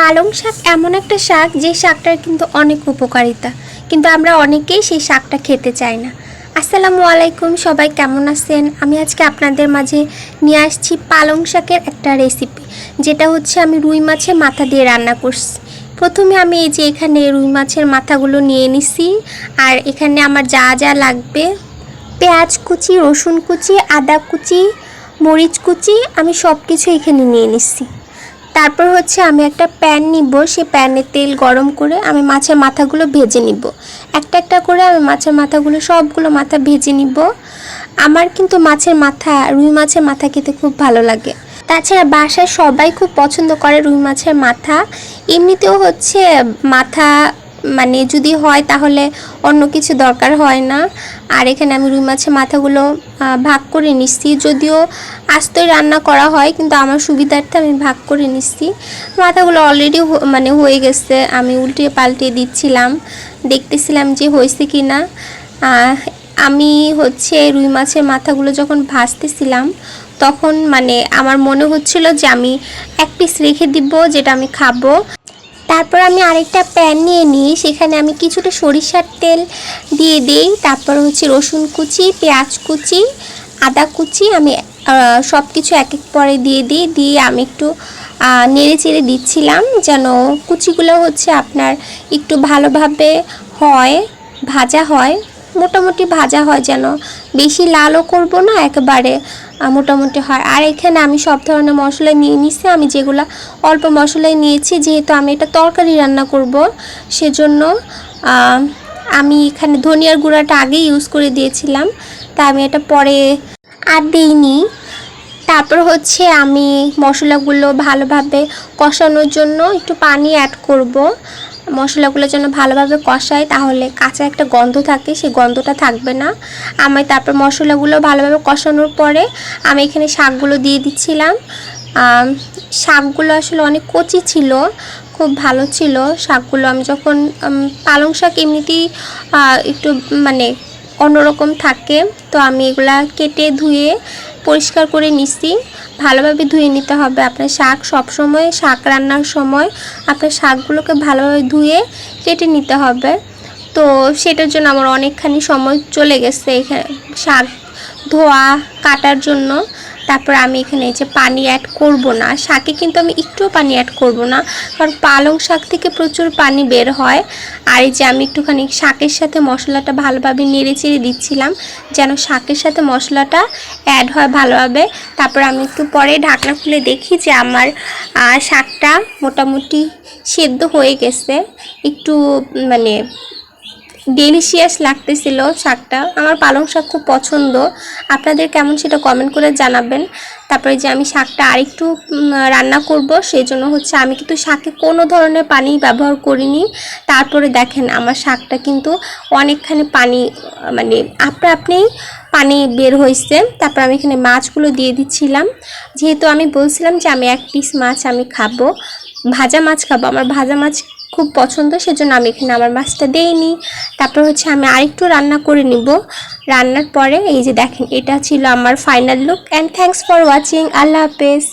পালং শাক এমন একটা শাক যে শাকটার কিন্তু অনেক উপকারিতা। কিন্তু আমরা অনেকেই সেই শাকটা খেতে চাই না। আসসালামু আলাইকুম, সবাই কেমন আছেন? আমি আজকে আপনাদের মাঝে নিয়ে আসছি পালং শাকের একটা রেসিপি যেটা হচ্ছে আমি রুই মাছের মাথা দিয়ে রান্না করছি। প্রথমে আমি এই যে এখানে রুই মাছের মাথাগুলো নিয়ে নিছি, আর এখানে আমার যা যা লাগবে, পেঁয়াজ কুচি, রসুন কুচি, আদা কুচি, মরিচ কুচি, আমি সব কিছু এখানে নিয়ে নিচ্ছি তারপর হচ্ছে আমি একটা প্যান নিব, সে প্যানে তেল গরম করে আমি মাছের মাথাগুলো ভেজে নিব। একটা একটা করে আমি মাছের মাথাগুলো, সবগুলো মাথা ভেজে নিব। আমার কিন্তু মাছের মাথা, রুই মাছের মাথা খেতে খুব ভালো লাগে। তাছাড়া বাসায় সবাই খুব পছন্দ করে রুই মাছের মাথা। এমনিতেও হচ্ছে মাথা মানে যদি হয় তাহলে অন্য কিছু দরকার হয় না। আর এখানে আমি রুই মাছের মাথাগুলো ভাগ করে নিচ্ছি। যদিও আস্তই রান্না করা হয়, কিন্তু আমার সুবিধার্থে আমি ভাগ করে নিচ্ছি। মাথাগুলো অলরেডি মানে হয়ে গেছে। আমি উল্টে পাল্টে দিচ্ছিলাম। দেখতেছিলাম যে হয়েছে কি না আমি হচ্ছে রুই মাছের মাথাগুলো যখন ভাজতেছিলাম, তখন মানে আমার মনে হচ্ছিল যে আমি এক পিস রেখে দিব, যেটা আমি খাব। তারপর আমি আরেকটা প্যান নিয়ে নিই, সেখানে আমি কিছুটা সরিষার তেল দিয়ে দিই, তারপর হচ্ছে রসুন কুচি, পেঁয়াজ কুচি, আদা কুচি আমি সব কিছু এক এক পরে দিয়ে দিই, দিয়ে আমি একটু নেড়ে চেড়ে দিচ্ছিলাম যেন কুচিগুলো হচ্ছে আপনার একটু ভালোভাবে হয়, ভাজা হয়। মোটামুটি ভাজা হয় যেন। বেশি লালও করব না একেবারে মোটামুটি হয়। আর এখানে আমি সব ধরনের মশলা নিয়ে নিছি। আমি যেগুলো অল্প মশলাই নিয়েছি, যেহেতু আমি এটা তরকারি রান্না করব, সেজন্য আমি এখানে ধনিয়ার গুঁড়াটা আগে ইউজ করে দিয়েছিলাম। তা আমি এটা পরে আর দিইনি। তারপর হচ্ছে আমি মশলাগুলো ভালোভাবে কষানোর জন্য একটু পানি অ্যাড করব। মশলাগুলো যেন ভালোভাবে কষাই তাহলে কাঁচা একটা গন্ধ থাকে, সেই গন্ধটা থাকবে না। আমি তারপর মশলাগুলো ভালোভাবে কষানোর পরে আমি এখানে শাকগুলো দিয়ে দিচ্ছিলাম। শাকগুলো আসলে অনেক কচি ছিল, খুব ভালো ছিল। শাকগুলো আমি যখন পালং শাক এমনিতেই একটু মানে অন্যরকম থাকে, তো আমি এগুলা কেটে ধুয়ে পরিষ্কার করে নিচ্ছি ভালোভাবে ধুয়ে নিতে হবে। আপনার শাক সবসময়, শাক রান্নার সময় আপনার শাকগুলোকে ভালোভাবে ধুয়ে কেটে নিতে হবে। তো সেটার জন্য আমার অনেকখানি সময় চলে গেছে এখানে শাক ধোয়া, কাটার জন্য। তারপর আমি এখানে যে পানি অ্যাড করব না, শাকে কিন্তু আমি একটুও পানি অ্যাড করব না, কারণ পালং শাক থেকে প্রচুর পানি বের হয়। আর এই যে আমি একটুখানি শাকের সাথে মশলাটা ভালোভাবে নেড়ে চেড়ে দিচ্ছিলাম, যেন শাকের সাথে মশলাটা অ্যাড হয় ভালোভাবে। তারপর আমি একটু পরে ঢাকনা খুলে দেখি যে আমার শাকটা মোটামুটি সেদ্ধ হয়ে গেছে। একটু মানে ডেলিশিয়াস লাগতেছিল শাকটা। আমার পালং শাক খুব পছন্দ। আপনাদের কেমন সেটা কমেন্ট করে জানাবেন। তারপরে যে আমি শাকটা আরেকটু রান্না করব সেই জন্য হচ্ছে আমি কিন্তু শাকে কোনো ধরনের পানি ব্যবহার করিনি। তারপরে দেখেন আমার শাকটা কিন্তু অনেকখানি পানি মানে আপনা আপনি পানি বের হয়েছে। তারপর আমি এখানে মাছগুলো দিয়ে দিচ্ছিলাম। যেহেতু আমি বলছিলাম যে আমি এক পিস মাছ আমি খাব। ভাজা মাছ খাব। আমার ভাজা মাছ খুব পছন্দ, সেজন্য আমি এখানে আমার মাছটা দেইনি তারপর হচ্ছে আমি আরেকটু রান্না করে নিব। রান্নার পরে এই যে দেখেন, এটা ছিল আমার final look and thanks for watching আল্লাহ হাফেজ।